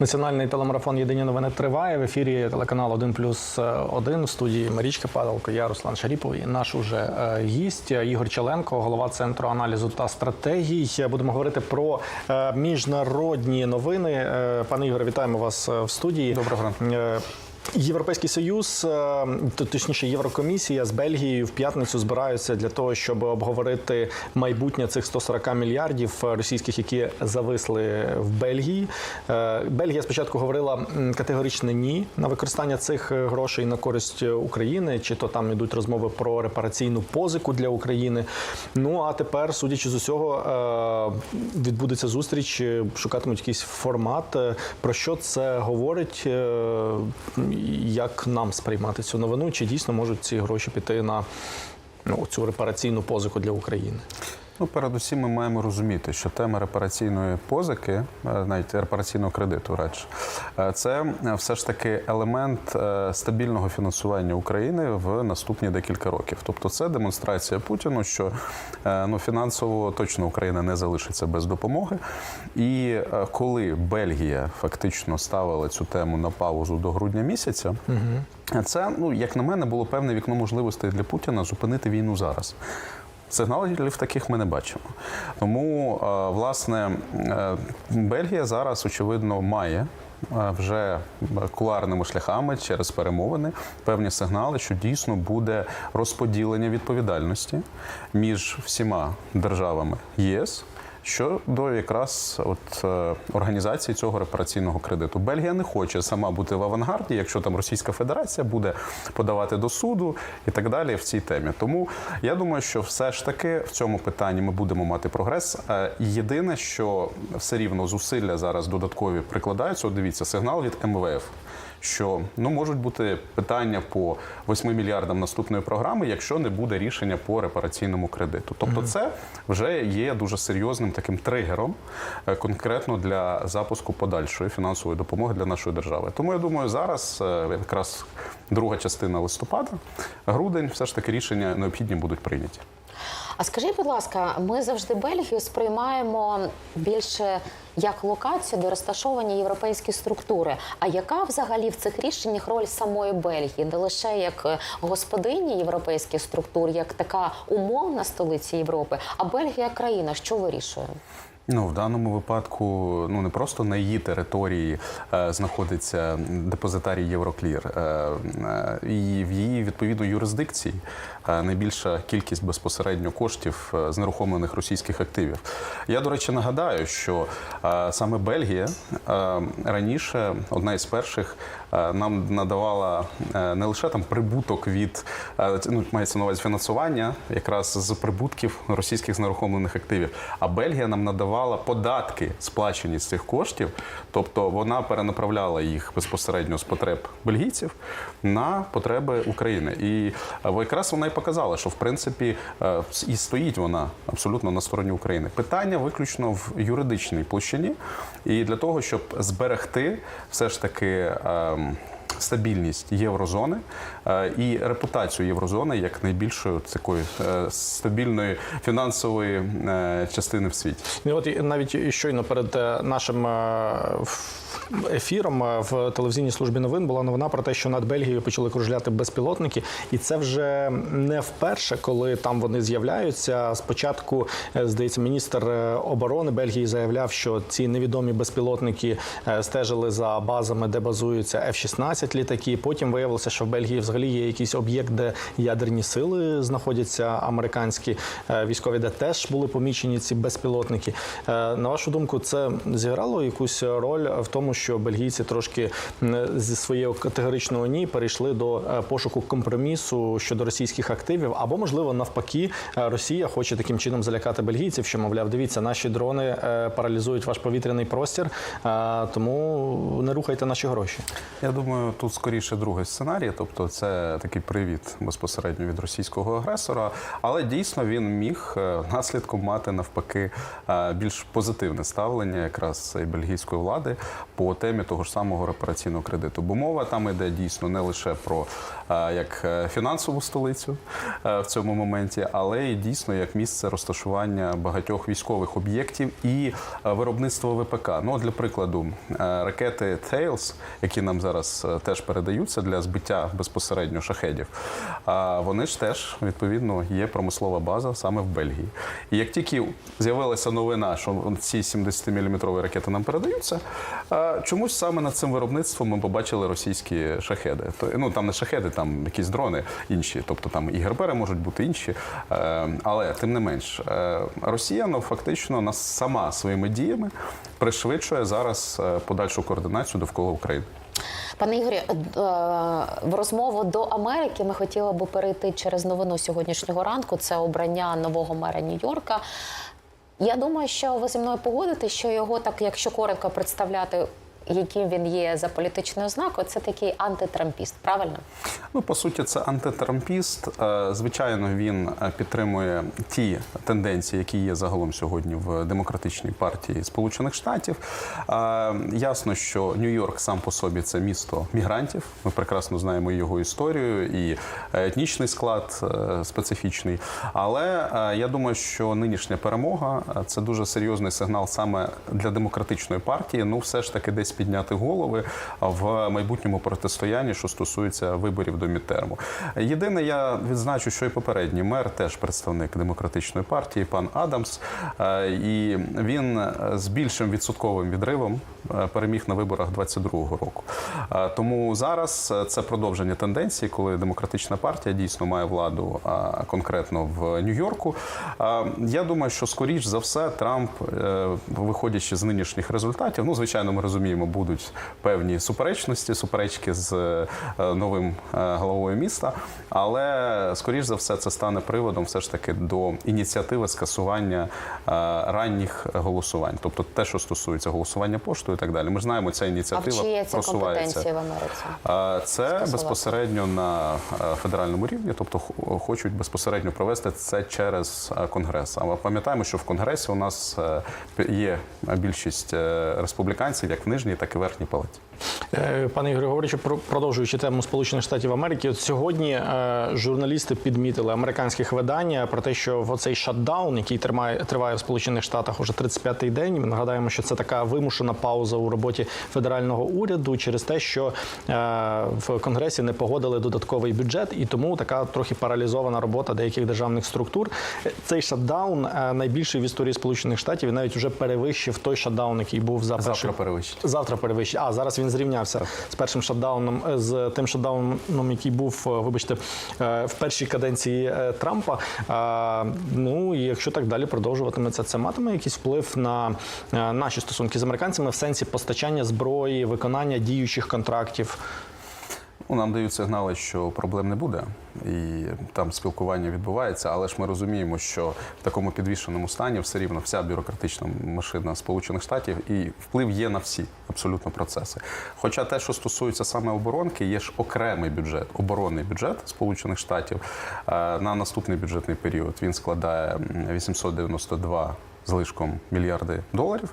Національний телемарафон Єдині новини триває в ефірі телеканал 1 плюс 1 в студії Марічка Падалко, я Руслан Шаріпов і наш уже е, гість Ігор Челенко, голова центру аналізу та стратегій. Будемо говорити про е, міжнародні новини. Е, Пане Ігоре, вітаємо вас в студії. Доброго ранку. Е, Європейський союз, е, точніше, Єврокомісія з Бельгією в п'ятницю збираються для того, щоб обговорити майбутнє цих 140 мільярдів російських, які зависли в Бельгії. Е, Бельгія спочатку говорила м, категорично ні на використання цих е, грошей на користь України, чи то там йдуть розмови про репараційну позику для України. Ну а тепер, судячи з усього, е, відбудеться зустріч, е, шукатимуть якийсь формат. Е, Про що це говорить? Як нам сприймати цю новину? Чи дійсно можуть ці гроші піти на ну, цю репараційну позику для України? Ну, передусім, ми маємо розуміти, що тема репараційної позики, е, навіть репараційного кредиту, радше, е, це е, все ж таки елемент стабільного фінансування України в наступні декілька років. Тобто, це демонстрація Путіну, що ну фінансово точно Україна не залишиться без допомоги. І коли Бельгія фактично ставила цю тему на паузу до грудня місяця. Це, ну як на мене, було певне вікно можливостей для Путіна зупинити війну зараз. Сигналів таких ми не бачимо. Тому, е, власне, е, Бельгія зараз, очевидно, має. е, Вже куларними шляхами через перемовини певні сигнали, що дійсно буде розподілення відповідальності між всіма державами ЄС щодо якраз от е, організації цього репараційного кредиту. Бельгія не хоче сама бути в авангарді, якщо там Російська Федерація буде подавати до суду і так далі в цій темі. Тому я думаю, що все ж таки в цьому питанні ми будемо мати прогрес. Е, Єдине, що все рівно зусилля зараз додаткові прикладаються. От дивіться, сигнал від МВФ. Що ну можуть бути питання по 8 мільярдам наступної програми, якщо не буде рішення по репараційному кредиту. Тобто, це вже є дуже серйозним таким тригером е, конкретно для запуску подальшої фінансової допомоги для нашої держави. Тому я думаю, зараз е, якраз друга частина листопада, грудень, все ж таки рішення необхідні будуть прийняті. А скажіть, будь ласка, ми завжди Бельгію сприймаємо більше як локацію, де розташовані європейські структури. А яка взагалі в цих рішеннях роль самої Бельгії? Не лише як е, господині європейських структур, як така умовна столиця Європи, а Бельгія країна, що вирішує? Ну, в даному випадку, ну не просто на її території е, знаходиться депозитарій Євроклір, е, е, і в її відповідно юрисдикції найбільша кількість безпосередньо коштів е, з нерухомлених російських активів. Я, до речі, нагадаю, що е, саме Бельгія е, раніше одна із перших е, нам надавала е, не лише там прибуток від е, ну, мається на увазі фінансування, якраз з прибутків російських знерухомлених активів. А Бельгія нам надавала податки, сплачені з цих коштів, тобто вона перенаправляла їх безпосередньо з потреб бельгійців на потреби України. І е, якраз вона і показала, що в принципі е, і стоїть вона абсолютно на стороні України. Питання виключно в юридичній площині, і для того, щоб зберегти все ж таки. Стабільність єврозони е, і репутацію єврозони як найбільшої такої е, стабільної фінансової е, частини в світі. Ну, от навіть щойно перед нашим ефіром в телевізійній службі новин була новина про те, що над Бельгією почали кружляти безпілотники, і це вже не вперше, коли там вони з'являються. Спочатку, здається, міністр оборони Бельгії заявляв, що ці невідомі безпілотники стежили за базами, де базуються F-16 літаки. Потім виявилося, що в Бельгії взагалі є якийсь об'єкт, де ядерні сили знаходяться американські е, військові, де теж були помічені ці безпілотники. Е, На вашу думку, це зіграло якусь роль в тому, що бельгійці трошки зі своєї категоричного ні перейшли до е, пошуку компромісу щодо російських активів, або можливо навпаки, Росія хоче таким чином залякати бельгійців, що мовляв, дивіться, наші дрони паралізують ваш повітряний простір, тому не рухайте наші гроші. Я думаю, тут скоріше другий сценарій, тобто це такий привіт безпосередньо від російського агресора, але дійсно він міг е, наслідком мати навпаки е, більш позитивне ставлення якраз і бельгійської влади по темі того ж самого репараційного кредиту. Бо мова там йде дійсно не лише про е, як фінансову столицю в цьому моменті, але і дійсно як місце розташування багатьох військових об'єктів і виробництво ВПК. Ну, для прикладу, ракети Tails, які нам зараз теж передаються для збиття безпосередньо шахедів, а вони ж теж відповідно є промислова база саме в Бельгії. І як тільки з'явилася новина, що ці 70-мм ракети нам передаються, чомусь саме над цим виробництвом ми побачили російські шахеди. Ну там не шахеди, там якісь дрони інші, тобто там і гербери можуть бути інші. Е, але тим не менш, е, Росія ну, фактично нас сама своїми діями пришвидшує зараз е, подальшу координацію довкола України. Пане Ігорі, е, в розмову до Америки ми хотіли би перейти через новину сьогоднішнього ранку. Це обрання нового мера Нью-Йорка. Я думаю, що ви зі мною погодите, що його так, якщо коротко представляти, яким він є за політичною ознакою, це такий антитрампіст, правильно? Ну, по суті, це антитрампіст. Е, Звичайно, він е, підтримує ті тенденції, які є загалом сьогодні в демократичній партії Сполучених Штатів. Е, Ясно, що Нью-Йорк сам по собі це місто мігрантів. Ми прекрасно знаємо його історію і етнічний склад специфічний. Але я думаю, що нинішня перемога це дуже серйозний сигнал саме для демократичної партії. Ну, все ж таки, десь підняти голови в майбутньому протистоянні, що стосується виборів до мідтерму. Єдине, я відзначу, що і попередній мер теж представник демократичної партії, пан Адамс, Е, і він е, з більшим відсотковим відривом е, переміг на виборах 22-го року. Тому зараз це продовження тенденції, коли демократична партія дійсно має владу конкретно в Нью-Йорку. Я думаю, що скоріш за все Трамп, виходячи з нинішніх результатів, ну звичайно, ми розуміємо, будуть певні суперечності, суперечки з е, новим е, головою міста, але скоріш за все це стане приводом все ж таки до ініціативи скасування е, ранніх голосувань, тобто те, що стосується голосування поштою і так далі. Ми ж знаємо, ця А в ініціатива чиї це просувається. в Америці? Це Скасувати. безпосередньо на федеральному рівні, тобто хочуть безпосередньо провести це через конгрес. А ми пам'ятаємо, що в конгресі у нас є більшість республіканців, як в нижній, так і верхній палаті. Е, Пане про продовжуючи тему Сполучених Штатів Америки, от сьогодні е, журналісти підмітили американських видань про те, що в оцей шатдаун, який тримає триває в Сполучених Штатах уже 35-й день. Ми нагадаємо, що це така вимушена пауза у роботі федерального уряду через те, що е, в Конгресі не погодили додатковий бюджет, і тому така трохи паралізована робота деяких державних структур. Цей шатдаун найбільший в історії Сполучених Штатів і навіть вже перевищив той шатдаун, який був за перший Завтра перевищить. Завтра перевищить. А зараз він зрівнявся з першим шатдауном, е, з тим шатдауном, який був, е, вибачте, е, в першій каденції Трампа. Ну і якщо так далі продовжуватиметься, це матиме якийсь вплив на наші стосунки з американцями в сенсі постачання зброї, виконання діючих контрактів. Ну, Нам дають сигнали, що проблем не буде, і там спілкування відбувається, але ж ми розуміємо, що в такому підвішеному стані все рівно вся бюрократична машина Сполучених Штатів і вплив є на всі абсолютно процеси. Хоча те, що стосується саме оборонки, є ж окремий бюджет, оборонний бюджет Сполучених Штатів е, на наступний бюджетний період він складає 892 з лишком мільярди доларів.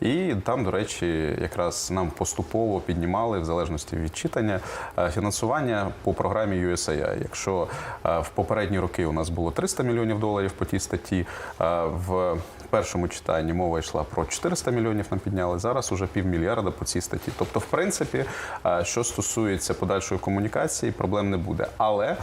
І там, до речі, якраз нам поступово піднімали в залежності від читання е, фінансування по програмі USAI. Якщо е, в попередні роки у нас було 300 мільйонів доларів по тій статті, е, в першому читанні мова йшла про 400 мільйонів. Нам підняли зараз уже півмільярда по цій статті. Тобто, в принципі, е, що стосується подальшої комунікації, проблем не буде. Але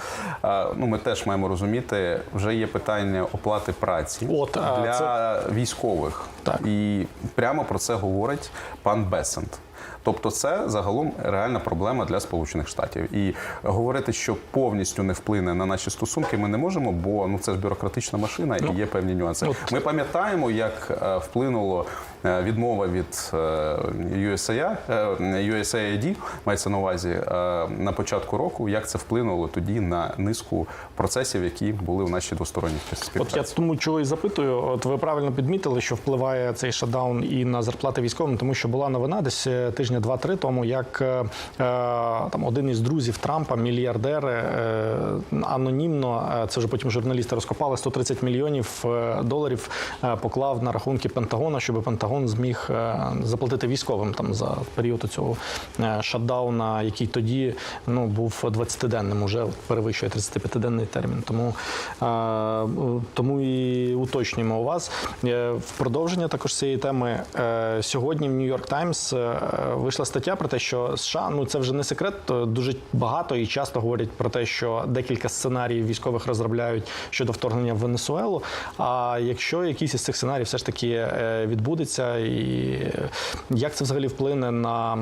е, ну ми теж маємо розуміти, вже є питання оплати праці От, для це- військових. Так. І прямо про це говорить пан Бесент. Тобто, це загалом реальна проблема для Сполучених Штатів. І говорити, що повністю не вплине на наші стосунки, ми не можемо, бо ну це ж бюрократична машина і є певні нюанси. Ми пам'ятаємо, як е, вплинуло е, відмова від е, USAID, е, USAID, мається на увазі на початку року, як це вплинуло тоді на низку процесів, які були в нашій двосторонній співпраці. От я тому чого і запитую. От ви правильно підмітили, що впливає цей шатдаун і на зарплати військовим, тому що була новина десь е, тижня два-три тому, як е, е, там один із друзів Трампа, мільярдер, е, анонімно, це вже потім журналісти розкопали, 130 мільйонів доларів поклав на рахунки Пентагона, щоб Пентагон зміг заплатити військовим там за період цього шатдауна, який тоді ну був 20-денним, уже перевищує 35-денний термін. Тому, тому і уточнюємо у вас. В продовження також цієї теми сьогодні в Нью-Йорк Таймс вийшла стаття про те, що США ну це вже не секрет. Дуже багато і часто говорять про те, що декілька сценаріїв військових розробляють щодо вторгнення в Венесуелу. А якщо якийсь із цих сценаріїв все ж таки е, відбудеться, і е, як це взагалі вплине на,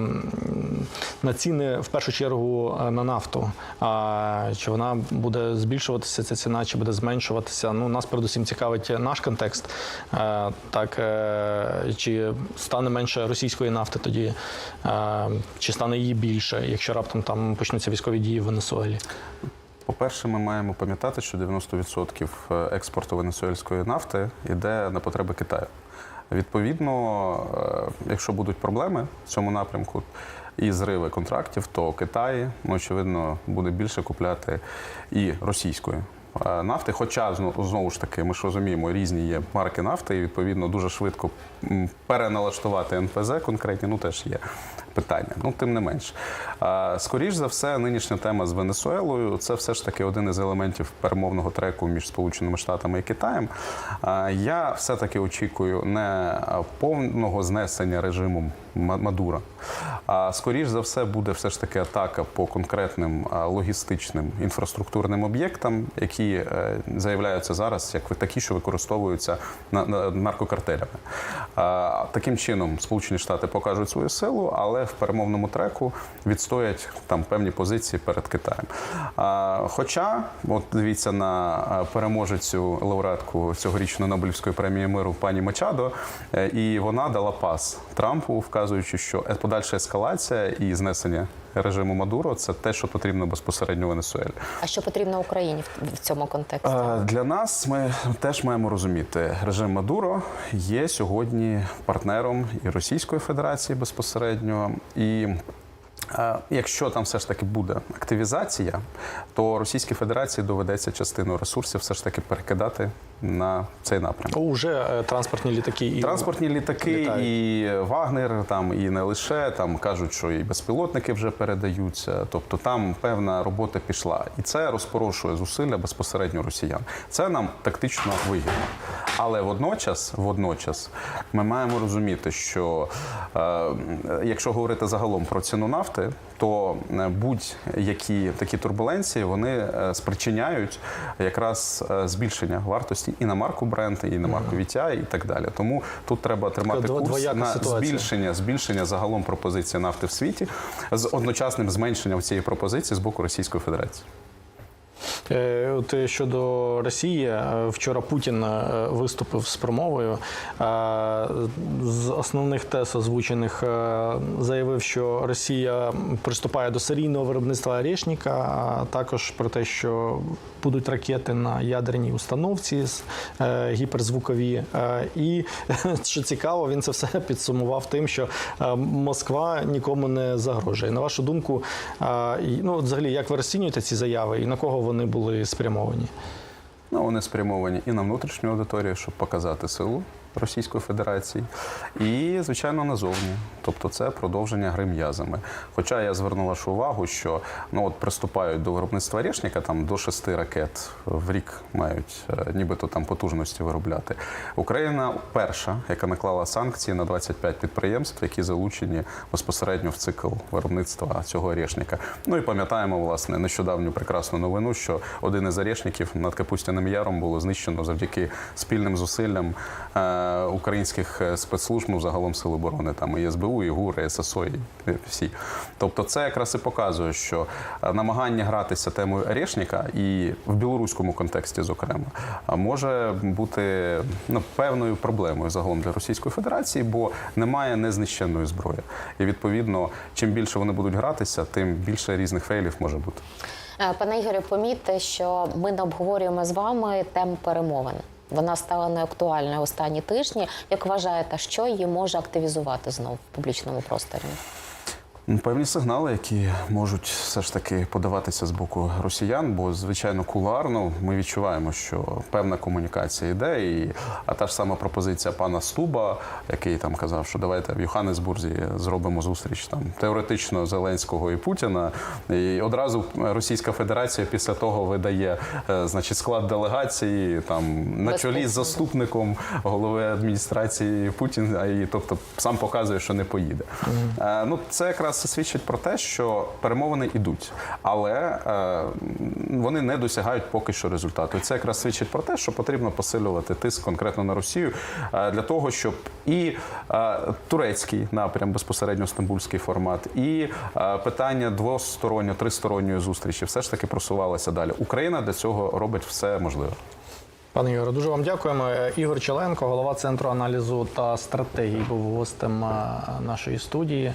на ціни в першу чергу е, на нафту? А, чи вона буде збільшуватися ця ціна, чи буде зменшуватися? Ну нас передусім цікавить наш контекст. Так чи стане менше російської нафти тоді, чи стане її більше, якщо раптом там почнуться військові дії в Венесуелі? По-перше, ми маємо пам'ятати, що 90% експорту венесуельської нафти йде на потреби Китаю. Відповідно, е, якщо будуть проблеми в цьому напрямку і зриви контрактів, то Китай, ну, очевидно, буде більше купляти і російської. Е, Нафти, хоча зно- знову ж таки, ми ж розуміємо, різні є марки нафти, і відповідно дуже швидко переналаштувати НПЗ конкретні, ну теж є питання. Ну, тим не менш. А, Скоріш за все, нинішня тема з Венесуелою це все ж таки один із елементів перемовного треку між Сполученими Штатами і Китаєм. Я все-таки очікую не повного знесення режиму Ма- Мадура. А скоріш за все буде все ж таки атака по конкретним логістичним інфраструктурним об'єктам, які е, заявляються зараз як такі, що використовуються на, на наркокартелями. Таким чином, Сполучені Штати покажуть свою силу, але в перемовному треку відстоять там певні позиції перед Китаєм. Хоча, от дивіться на переможецю лауреатку цьогорічної Нобелівської премії миру пані Мачадо, е, і вона дала пас Трампу, вказуючи, що подальша ескалація і знесення режиму Мадуро це те, що потрібно безпосередньо Венесуелі. А що потрібно Україні в, цьому контексті? Для нас ми теж маємо розуміти, режим Мадуро є сьогодні партнером і Російської Федерації безпосередньо. І якщо там все ж таки буде активізація, то Російській Федерації доведеться частину ресурсів все ж таки перекидати на цей напрямок. Уже е, транспортні літаки і Транспортні літаки літають. і Вагнер, там і не лише там кажуть, що і безпілотники вже передаються. Тобто там певна робота пішла, і це розпорошує зусилля безпосередньо росіян. Це нам тактично вигідно. Але водночас, водночас, ми маємо розуміти, що е, якщо говорити загалом про ціну нафти, то е, будь-які такі турбуленції вони е, спричиняють якраз е, збільшення вартості і на марку Brent, і на марку VTI, і так далі. Тому тут треба тримати Така курс на ситуація. збільшення, збільшення загалом пропозиції нафти в світі з одночасним зменшенням цієї пропозиції з боку Російської Федерації. Е, От е, щодо Росії, е, вчора Путін виступив з промовою. З основних тез озвучених заявив, що Росія приступає до серійного виробництва орешника, а також про те, що будуть ракети на ядерній установці гіперзвукові. І що цікаво, він це все підсумував тим, що Москва нікому не загрожує. На вашу думку, ну взагалі, як ви розцінюєте ці заяви і на кого вони були спрямовані? Ну, вони спрямовані і на внутрішню аудиторію, щоб показати силу Російської Федерації, і, звичайно, назовні. Тобто це продовження гри м'язами. Хоча я звернув вашу увагу, що ну от приступають до виробництва решника, там до шести ракет в рік мають е, нібито там потужності виробляти. Україна перша, яка наклала санкції на 25 підприємств, які залучені безпосередньо в цикл виробництва цього решника. Ну і пам'ятаємо власне нещодавню прекрасну новину, що один із орешників над Капустяним Яром було знищено завдяки спільним зусиллям е, українських е, спецслужб, ну загалом сил оборони, там і СБУ, і ГУР, і ССО, і всі. Тобто, це якраз і показує, що е, намагання гратися темою орешника і в білоруському контексті, зокрема, може бути ну, певною проблемою загалом для Російської Федерації, бо немає незнищенної зброї. І відповідно, чим більше вони будуть гратися, тим більше різних фейлів може бути. Е, Пане Ігорю, помітьте, що ми не обговорюємо з вами тему перемовин. Вона стала неактуальною останні тижні. Як вважаєте, що її може активізувати знову в публічному просторі? Певні сигнали, які можуть все ж таки подаватися з боку росіян, бо звичайно кулуарно ми відчуваємо, що певна комунікація йде. І а та ж сама пропозиція пана Стуба, який там казав, що давайте в Йоханнесбурзі зробимо зустріч там теоретично Зеленського і Путіна. І одразу Російська Федерація після того видає е, значить склад делегації там на чолі з заступником голови адміністрації Путіна, і тобто сам показує, що не поїде. Е, ну це якраз свідчить про те, що перемовини йдуть, але е, вони не досягають поки що результату. І це якраз свідчить про те, що потрібно посилювати тиск конкретно на Росію е, для того, щоб і е, турецький напрям, безпосередньо стамбульський формат, і е, питання двосторонньо, тристоронньої зустрічі все ж таки просувалося далі. Україна для цього робить все можливе. Пане Ігоре, дуже вам дякуємо. Е, Ігор Челенко, голова центру аналізу та стратегій, був гостем е, нашої студії.